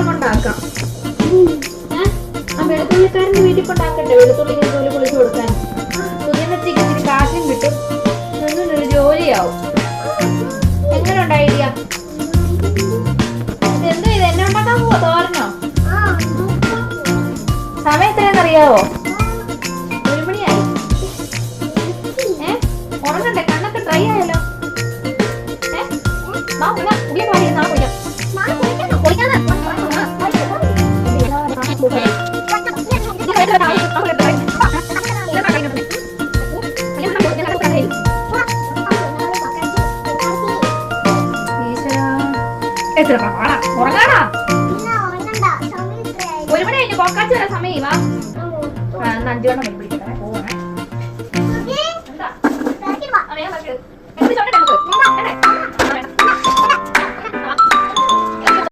കൊണ്ടാക്കാം. ആ വെളുത്തുള്ളിക്കാരന്റെ വീട്ടിൽ കൊണ്ടാക്കണ്ടേ? വെളുത്തുള്ളി ജോലി കുളിച്ചു കൊടുക്കാൻ. സുഗന്ധത്തേക്ക് കാശും കിട്ടും. ഒരു ജോലിയാവും. ഒരു മണിയായി. ഏ? ഉറങ്ങണ്ടേ? കണ്ണൊക്കെ ട്രൈ ആയല്ലോ. ഏ? ഉള്ളിൽ പാടി എത്ര പാടാ ഉറങ്ങാടാ ഒരു മണി കഴിഞ്ഞ് കൊക്കാച്ചു വരാൻ സമയം വാ ആ, എന്നാ അഞ്ചു വണ്ണം പിടി